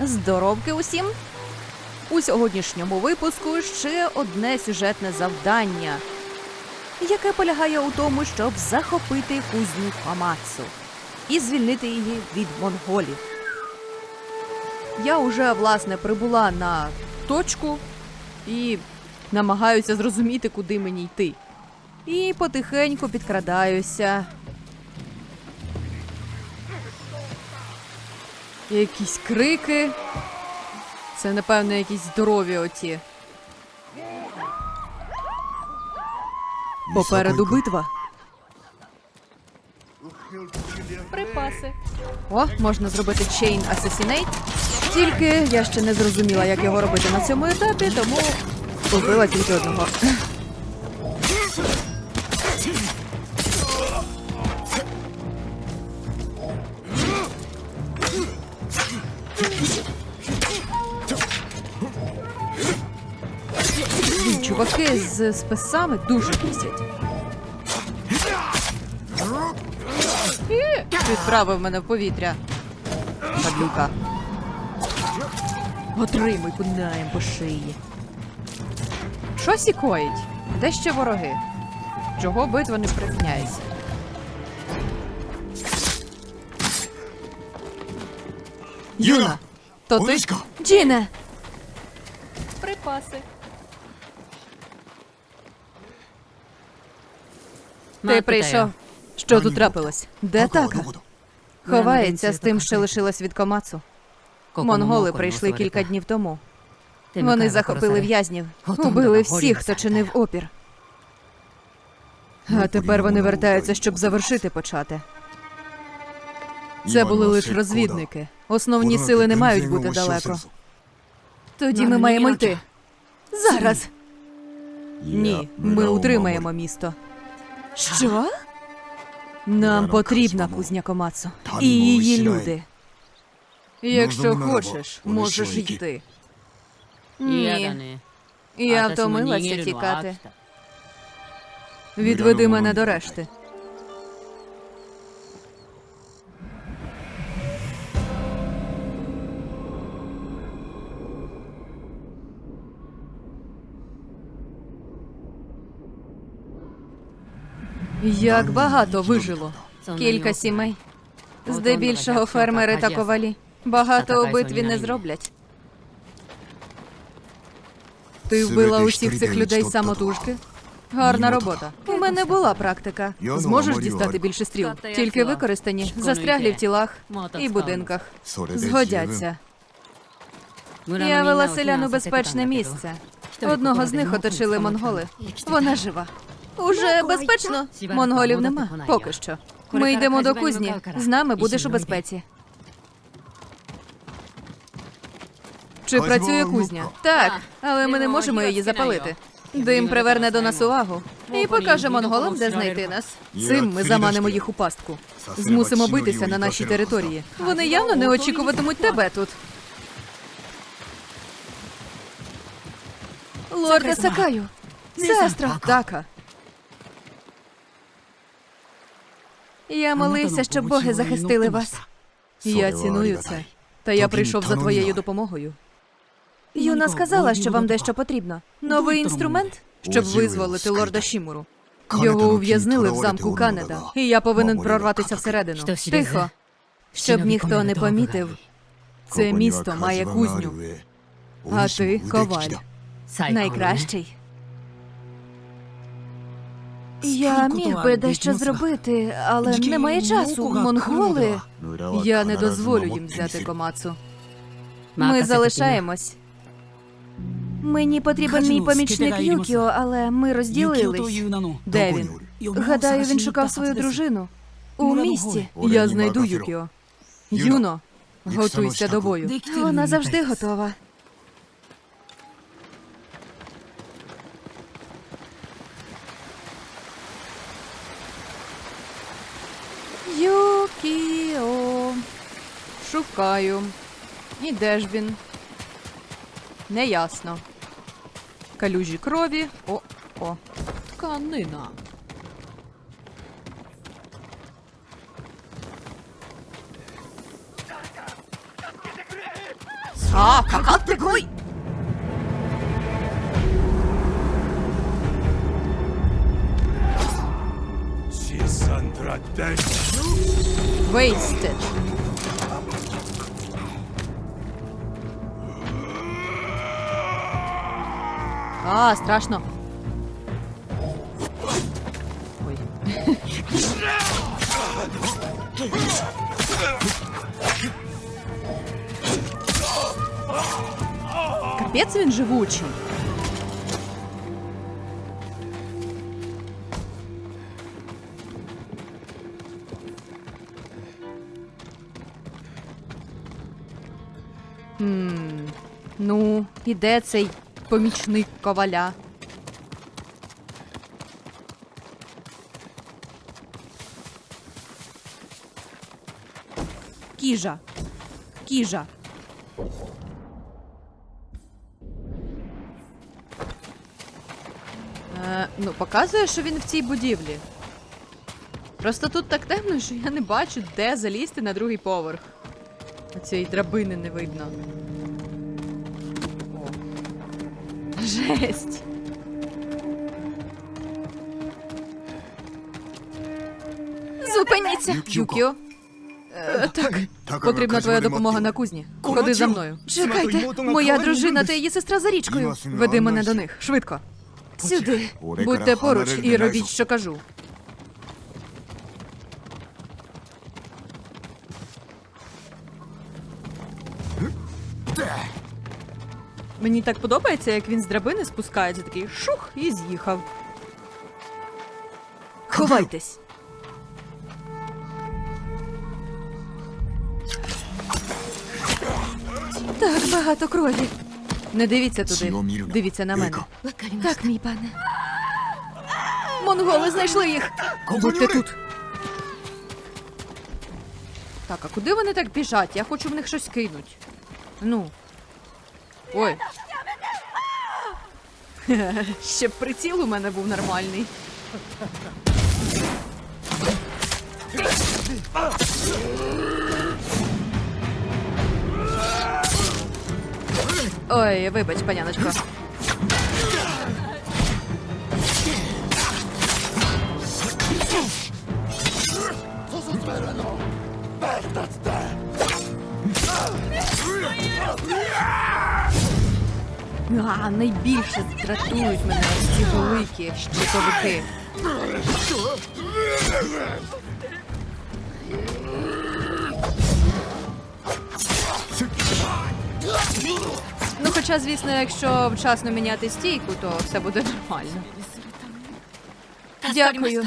Здоровки усім! У сьогоднішньому випуску ще одне сюжетне завдання, яке полягає у тому, щоб захопити кузню Хамацу і звільнити її від монголів. Я вже власне прибула на точку і намагаюся зрозуміти, куди мені йти. І потихеньку підкрадаюся. Якісь крики. Це, напевно, якісь здорові оті. Попереду битва. Припаси. О, можна зробити Chain Assassinate. Тільки я ще не зрозуміла, як його робити на цьому етапі, тому побила тільки одного. Чуваки з списами дуже бісять. І Відправив мене в повітря. Падлюка. Отримуй кунаєм по шиї. Що сікоїть? Де ще вороги? Чого битва не припиняється? Юна! То ти? Джіне! Припаси. Ти прийшов. Що тут трапилось? Де така? Ховається з тим, що лишилось від Комацу. Монголи прийшли кілька днів тому. Вони захопили в'язнів, убили всіх, хто чинив опір. А тепер вони вертаються, щоб завершити почати. Це були лише розвідники. Основні сили не мають бути далеко. Тоді ми маємо йти. Зараз. Ні, ми утримаємо місто. Що? Нам потрібна кузня Комацу і її люди. Якщо хочеш, можеш йти. Ні, я втомилася тікати. Відведи мене до решти. Як багато вижило. Кілька сімей. Здебільшого фермери та ковалі. Багато у битві не зроблять. Ти вбила усіх цих людей самотужки? Гарна робота. У мене була практика. Зможеш дістати більше стріл, тільки використані, застряглі в тілах і будинках. Згодяться. Я вела селян у безпечне місце. Одного з них оточили монголи. Вона жива. Уже безпечно. Монголів нема. Поки що. Ми йдемо до кузні. З нами будеш у безпеці. Чи працює кузня? Так, але ми не можемо її запалити. Дим приверне до нас увагу і покаже монголам, де знайти нас. Цим ми заманимо їх у пастку. Змусимо битися на нашій території. Вони явно не очікуватимуть тебе тут. Лорде Сакаю, сестра Така. Я молився, щоб боги захистили вас. Я ціную це. Та я прийшов за твоєю допомогою. Юна сказала, що вам дещо потрібно. Новий інструмент, щоб визволити лорда Шімуру. Його ув'язнили в замку Канеда, і я повинен прорватися всередину. Тихо, щоб ніхто не помітив. Це місто має кузню, а ти коваль. Найкращий. Я міг би дещо зробити, але немає часу. Монголи. Я не дозволю їм взяти комацу. Ми залишаємось. Мені потрібен мій помічник Юкіо, але ми розділились. Де він? Гадаю, він шукав свою дружину. У місті. Я знайду Юкіо. Юно, готуйся до бою. Вона завжди готова. Юкіо. Шукаю. І де ж він? Неясно. Калюжі крові. О, о. Тканина. А, как такой? Wasted. А, страшно. Ой. Капець він живучий. Ну, і цей помічник коваля? Кіжа. Кіжа. Е, ну, показує, що він в цій будівлі. Просто тут так темно, що я не бачу, де залізти на другий поверх. Цієї драбини не видно. Жесть. Зупиніться! Юкіо. Е, так, потрібна твоя допомога на кузні. Ходи за мною. Чекайте, моя дружина та її сестра за річкою. Веди мене до них, швидко. Сюди. Будьте поруч і робіть, що кажу. Мені так подобається, як він з драбини спускається, такий шух і з'їхав. Ховайтесь. Так багато крові. Не дивіться туди. Дивіться на мене. Так, мій пане. Монголи знайшли їх. Будьте тут. Так, а куди вони так біжать? Я хочу в них щось кинуть. Ну. Ой. Ще б приціл у мене був нормальний. Ой, вибач, паняночко. А, найбільше дратують мене ось ці великі щитовики. Ну, хоча, звісно, якщо вчасно міняти стійку, то все буде нормально. Дякую.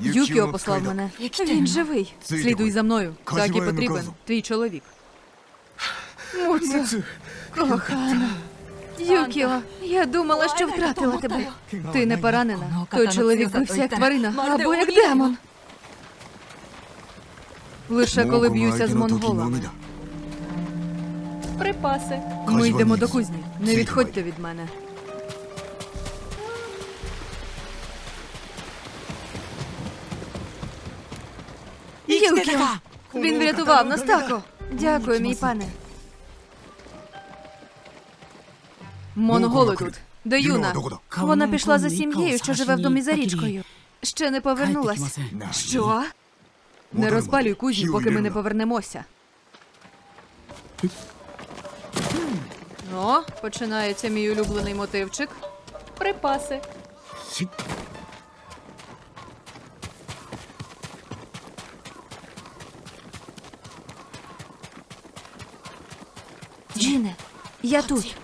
Юкіо послав мене. Він живий. Слідуй за мною. Так і потрібен. Твій чоловік. Муцу, кохана. Юкіо, я думала, що втратила тебе. Ти не поранена. Той чоловік бився як тварина або як демон. Лише коли б'юся з монголами. Припаси. Ми йдемо до кузні. Не відходьте від мене. Юкіо! Він врятував нас тако. Дякую, мій пане. Монголи тут. Де Юна? Вона пішла за сім'єю, що живе в домі за річкою. Ще не повернулась. Що? Не розпалюй кузні, поки ми не повернемося. О, починається мій улюблений мотивчик. Припаси. Джине, я тут.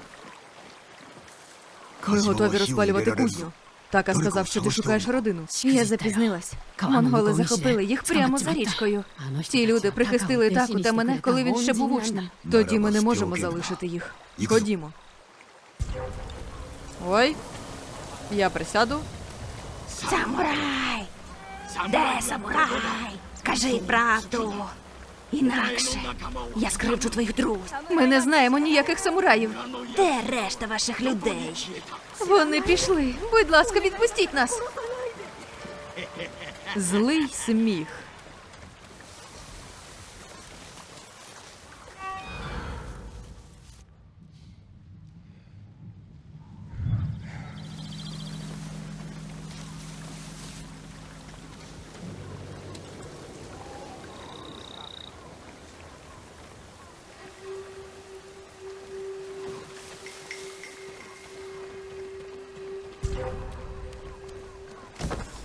Ми готові розпалювати кузню. Така сказав, що ти шукаєш родину. Я запізнилась. Монголи захопили їх прямо за річкою. Ті люди прихистили таку та мене, коли він ще був учнем. Тоді ми не можемо залишити їх. Ходімо. Ой, я присяду. Самурай! Де самурай? Скажи правду. Інакше я скривджу твоїх друзів. Ми не знаємо ніяких самураїв. Де решта ваших людей? Вони пішли. Будь ласка, відпустіть нас. Злий сміх.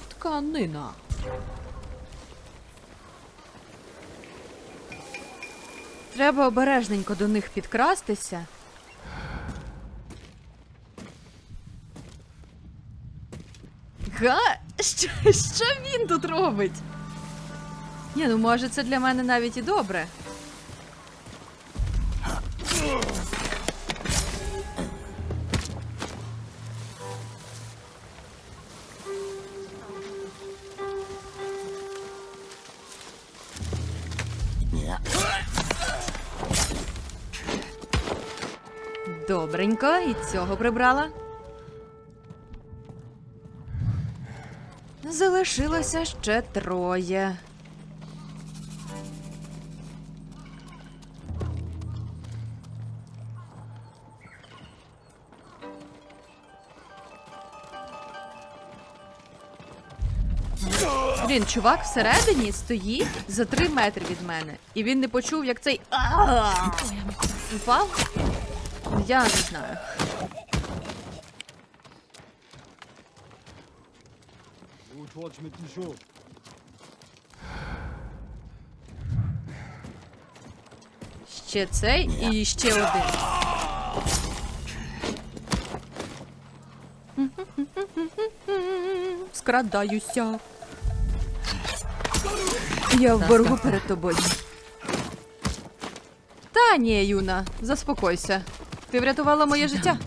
Тканина. Треба обережненько до них підкрастися. Га? Що, що він тут робить? Ні, ну може це для мене навіть і добре. Добренько, і цього прибрала. Залишилося ще троє. Блін, чувак всередині стоїть за три метри від мене. І він не почув, як цей упав. Я не знаю. Ще цей і ще один. Скрадаюся. Я в боргу перед тобою. Та ні, Юна, заспокойся. Ти врятувала моє життя.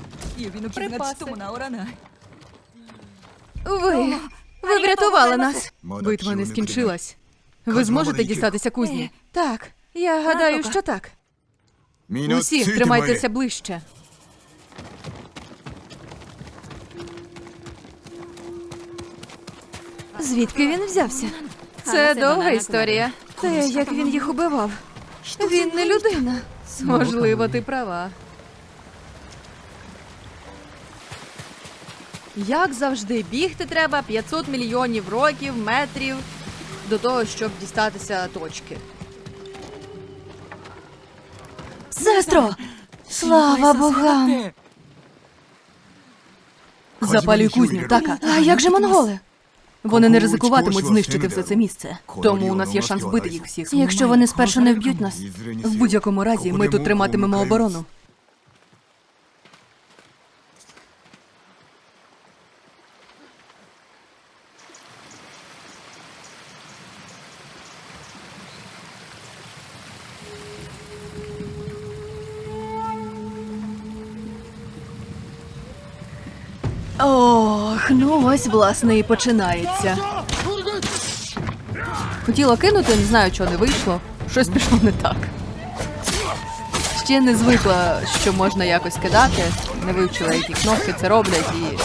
Припаси. Ви. Ви врятували нас. Битва не скінчилась. Ви зможете дістатися кузні? Так, я гадаю, що так. Усі тримайтеся ближче. Звідки він взявся? Це довга історія. Те, як він їх убивав. Він не людина. Можливо, ти права. Як завжди, бігти треба 500 мільйонів років, метрів до того, щоб дістатися точки. Сестро! Слава богам! Запалюй кузню, така. А як же монголи? Вони не ризикуватимуть знищити все це місце. Тому у нас є шанс вбити їх всіх. Якщо вони спершу не вб'ють нас. В будь-якому разі ми тут триматимемо оборону. Ну ось власне і починається. Хотіла кинути, не знаю, чого не вийшло. Щось пішло не так. Ще не звикла, що можна якось кидати, не вивчила, які кнопки це роблять і.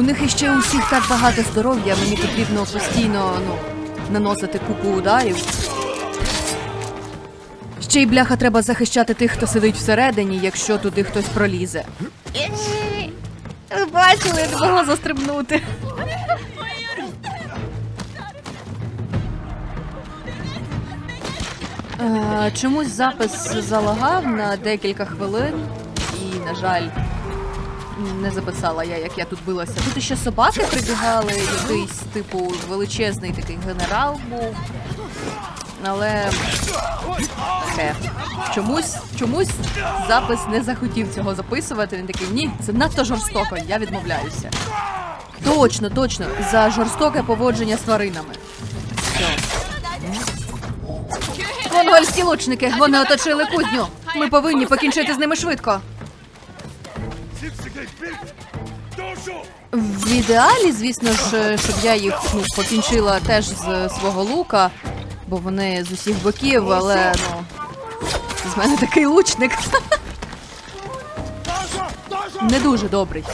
У них іще у всіх так багато здоров'я, мені потрібно постійно ну, наносити купу ударів. Ще й бляха треба захищати тих, хто сидить всередині, якщо туди хтось пролізе. Ви бачили, не могла застрибнути. Е, Чомусь запис залагав на декілька хвилин, і, на жаль, не записала я, як я тут билася. Тут ще собаки прибігали, якийсь, типу, величезний такий генерал був. Але таке. Чомусь, чомусь запис не захотів цього записувати. Він такий, ні, це надто жорстоко, я відмовляюся. Точно, точно, за жорстоке поводження з тваринами. Монгольські лучники, вони оточили кузню. Ми повинні покінчити з ними швидко. В ідеалі, звісно ж, щоб я їх ну, покінчила теж з свого лука, бо вони з усіх боків, але ну. З мене такий лучник. Не дуже добрий.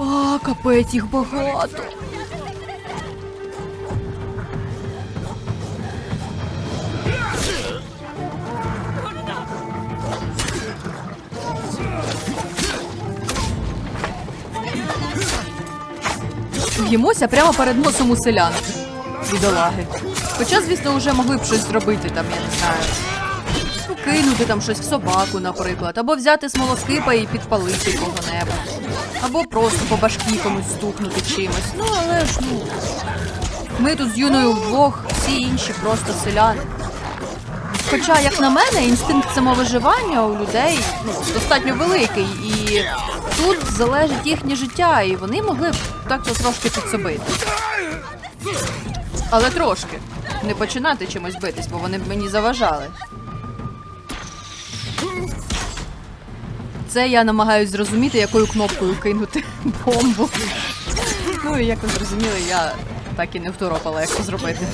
А, капець їх багато. Б'ємося прямо перед носом у селян. Бідолаги. Хоча, звісно, вже могли б щось зробити там, я не знаю. Ну, кинути там щось в собаку, наприклад, або взяти смолоскипа і підпалити кого-небудь. Або просто по башкі комусь стукнути чимось. Ну, але ж ну. Ми тут з юною вдвох, всі інші просто селяни. Хоча, як на мене, інстинкт самовиживання у людей ну, достатньо великий, і тут залежить їхнє життя, і вони могли б так-то трошки підсобити. Але трошки. Не починати чимось битись, бо вони б мені заважали. Це я намагаюсь зрозуміти, якою кнопкою кинути бомбу. Ну і як ви зрозуміли, я так і не второпала, як це зробити.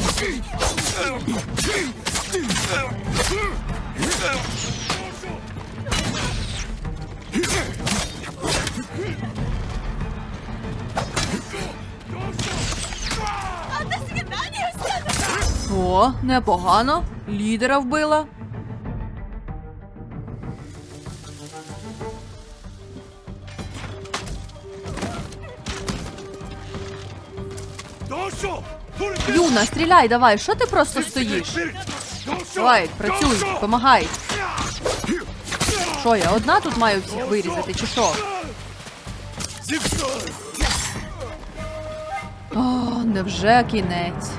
О, непогано. Лідера вбила. Юна, стріляй, давай, що ти просто стоїш? Давай, працюй, помагай. Що я одна тут маю всіх вирізати, чи що? О, невже кінець?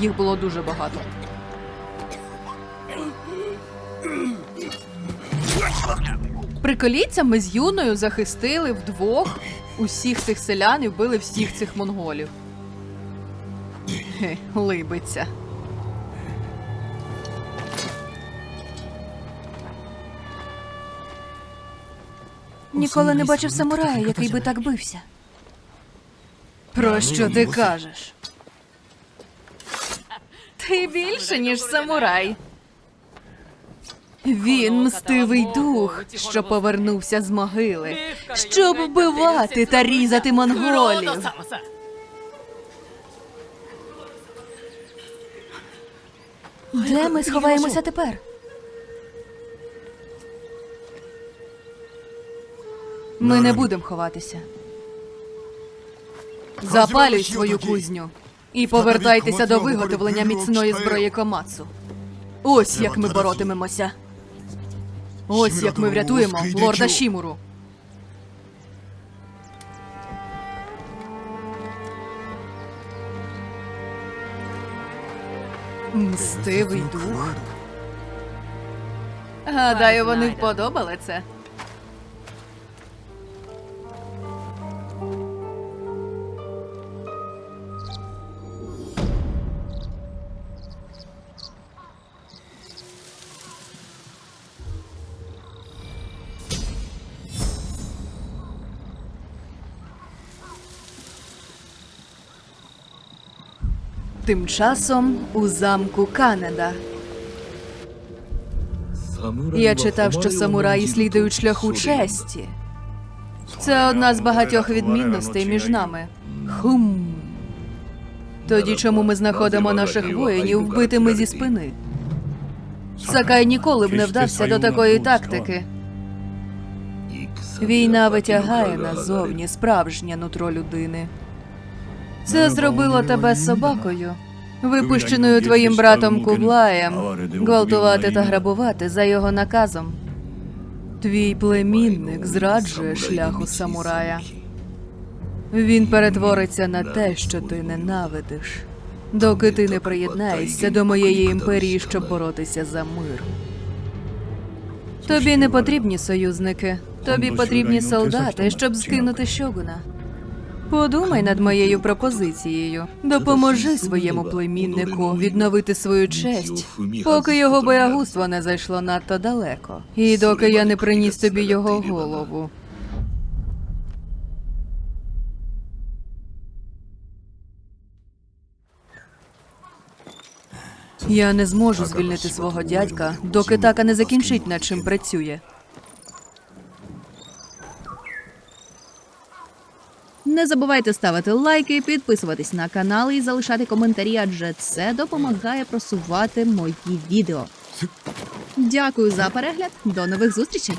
Їх було дуже багато. Приколіться, ми з юною захистили вдвох усіх цих селян і вбили всіх цих монголів. Хе, либиться. Ніколи не бачив самурая, який би так бився. Про що ти кажеш? Ти більше, ніж самурай. Він мстивий дух, що повернувся з могили, щоб вбивати та різати монголів. Де ми сховаємося тепер? Ми не будемо ховатися. Запалюй свою кузню і повертайтеся до виготовлення міцної зброї Комацу. Ось як ми боротимемося. Ось як ми врятуємо лорда Шімуру. Мстивий дух. Гадаю, вони вподобали це. Тим часом у замку Канеда. Я читав, що самураї слідують шляху честі. Це одна з багатьох відмінностей між нами. Хум. Тоді чому ми знаходимо наших воїнів вбитими зі спини? Сакай ніколи б не вдався до такої тактики. Війна витягає назовні справжнє нутро людини. Це зробило тебе собакою, випущеною твоїм братом Кублаєм, гвалтувати та грабувати за його наказом. Твій племінник зраджує шляху самурая. Він перетвориться на те, що ти ненавидиш, доки ти не приєднаєшся до моєї імперії, щоб боротися за мир. Тобі не потрібні союзники, тобі потрібні солдати, щоб скинути щогуна. Подумай над моєю пропозицією. Допоможи своєму племіннику відновити свою честь, поки його боягузтво не зайшло надто далеко, і доки я не приніс тобі його голову. Я не зможу звільнити свого дядька, доки така не закінчить над чим працює. Не забувайте ставити лайки, підписуватись на канал і залишати коментарі, адже це допомагає просувати мої відео. Дякую за перегляд. До нових зустрічей!